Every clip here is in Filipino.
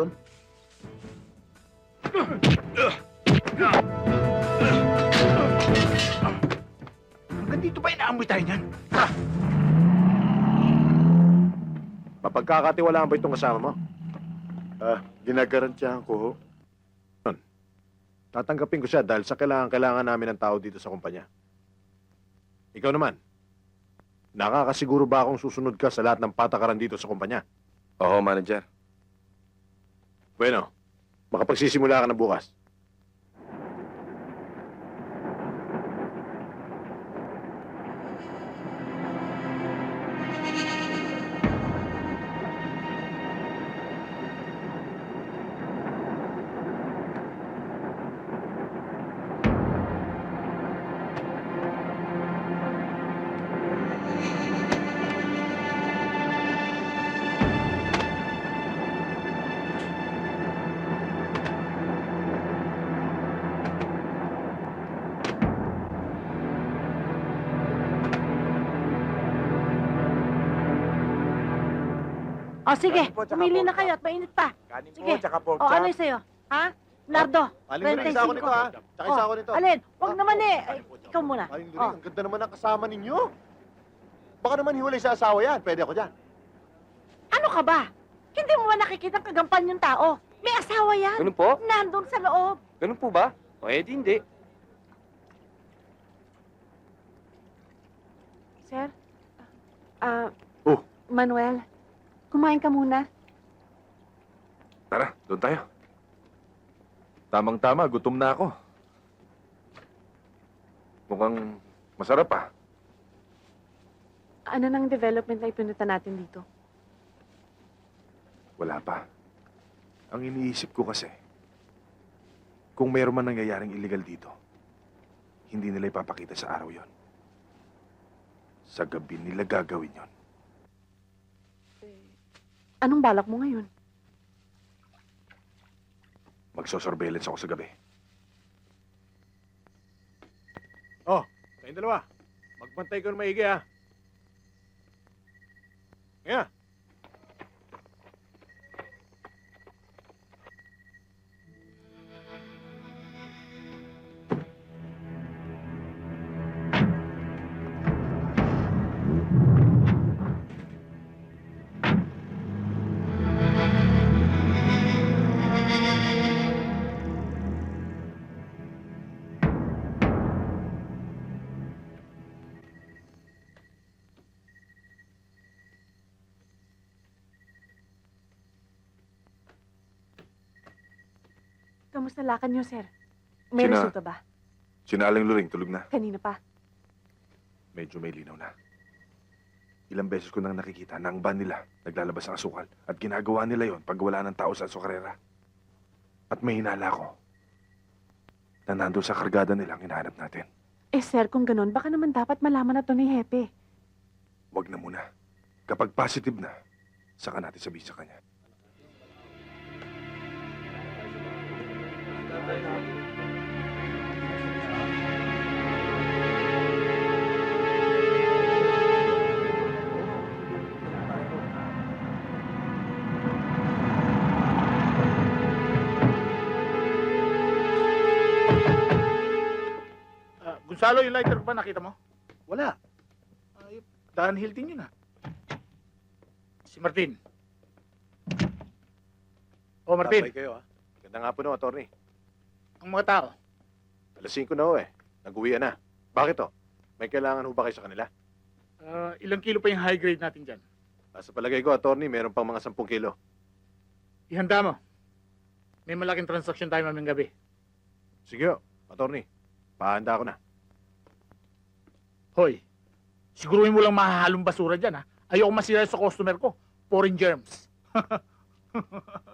yun? Hanggang dito ba inaamoy tayo niyan? Mapagkakatiwalaan ba itong kasama mo? Ah, ginagarantiyahan ko ho. Tatanggapin ko siya dahil sa kailangan-kailangan namin ng tao dito sa kumpanya. Ikaw naman, nakakasiguro ba akong susunod ka sa lahat ng patakaran dito sa kumpanya? Oo, manager. Bueno, makapagsisimula ka na bukas. O sige, Kanin po, tsaka pumili pork na kayo at mainit pa. Kanin Sige. po, tsaka pork O ano yung sa'yo? Ha? Nardo, Aling Luling, isa ako nito ha. Tsaka isa ako nito. alin? Huwag Ah, naman eh. Ay, ikaw muna. Aling ang ganda naman ng kasama ninyo. Baka naman hiwalay sa asawa yan. Pwede ako dyan. ano ka ba? Hindi mo ba nakikita ang kagampan yung tao? May asawa yan. Ganun po? Nandun sa loob. Ganun po ba? O, eh, di hindi. Sir? Ah, Oh. Manuel, kumain ka muna. Tara, doon tayo. Tamang-tama, gutom na ako. Mukhang masarap ah. Ano nang development na ipinunta natin dito? Wala pa. Ang iniisip ko kasi, kung mayroon man nangyayaring illegal dito, hindi nila ipapakita sa araw yon. Sa gabi nila gagawin yon. Anong balak mo ngayon? Magsosurveillance ako sa gabi. Oh, kayong dalawa. Magbantay ka ng maigi ha. Nga. Kamusta lakad niyo, sir? May Sina- resulta ba? Sinaling luring, tulog na. Kanina pa. Medyo may linaw na. Ilang beses ko nang nakikita na ang van nila naglalabas ng asukal at ginagawa nila yon pag wala ng tao sa asukarera. At may hinala ko na nandun sa kargada nila ang hinahanap natin. Eh, sir, kung ganun, baka naman dapat malaman na to ni Hepe. Huwag na muna. Kapag positive na, saka natin sabihin sa kanya. Gonzalo, yung lighter ba nakita mo? Wala. Ay, Dan Hilton yun ah. Si Martin. O Martin, Sabay kayo ha. Ganda nga po no, attorney. Ang mga tao. Alas 5 na ho eh. Nag-uwian na. Bakit to? May kailangan ho ba kayo sa kanila? ah, ilang kilo pa yung high grade natin dyan? Ah, sa palagay ko, attorney, meron pang mga 10 kilo. Ihanda mo. May malaking transaction tayo mamayang gabi. Sige ho, attorney. Pahanda ako na. Hoy, siguruhin mo lang mahahalong basura dyan ha. Ayoko masira sa customer ko. Foreign germs.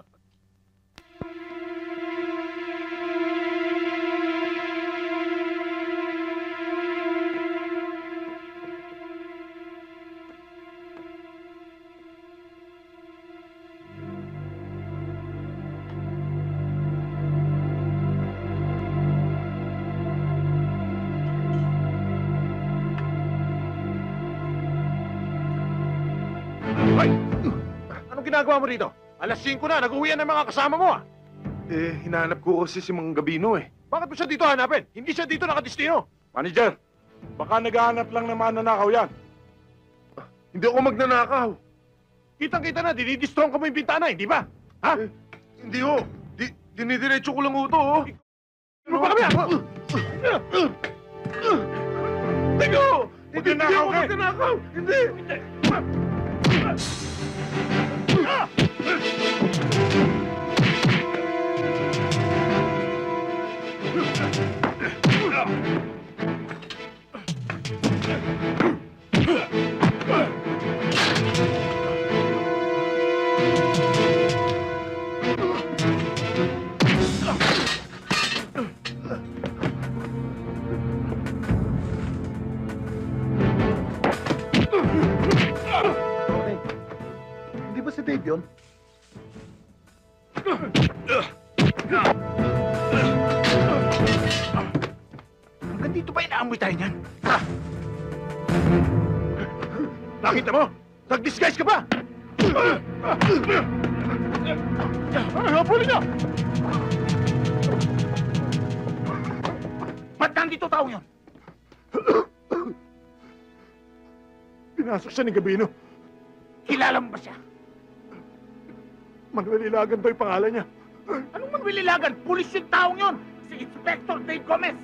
Anong ginagawa mo rito? Alas 5 na, nag-uwi na ng mga kasama mo ah. Eh, hinahanap ko kasi si Mang Gabino eh. Bakit mo siya dito hanapin? Hindi siya dito nakadistino. Manager, baka naghahanap lang ng mananakaw yan. hindi ako magnanakaw. Kitang-kita na, dinidistrong ka mo yung bintana, hindi ba? Ha? Eh, hindi ho. Di, dinidiretso ko lang ho to, ho. Ano ba kami? ah? Teka ho! Hindi, hindi ako ka magnanakaw! Hindi! Hindi Yeah. Hanggang dito ba inaamoy tayo niyan? Nakita mo? Nag-disguise ka ba? Habulin niyo! Ba't nandito tao yun? Pinasok siya ni Gabino. Kilala mo ba siya? Manuel Ilagan yung pangalan niya. Anong manwililagan? Pulis yung taong yun! Si Inspector Dave Gomez!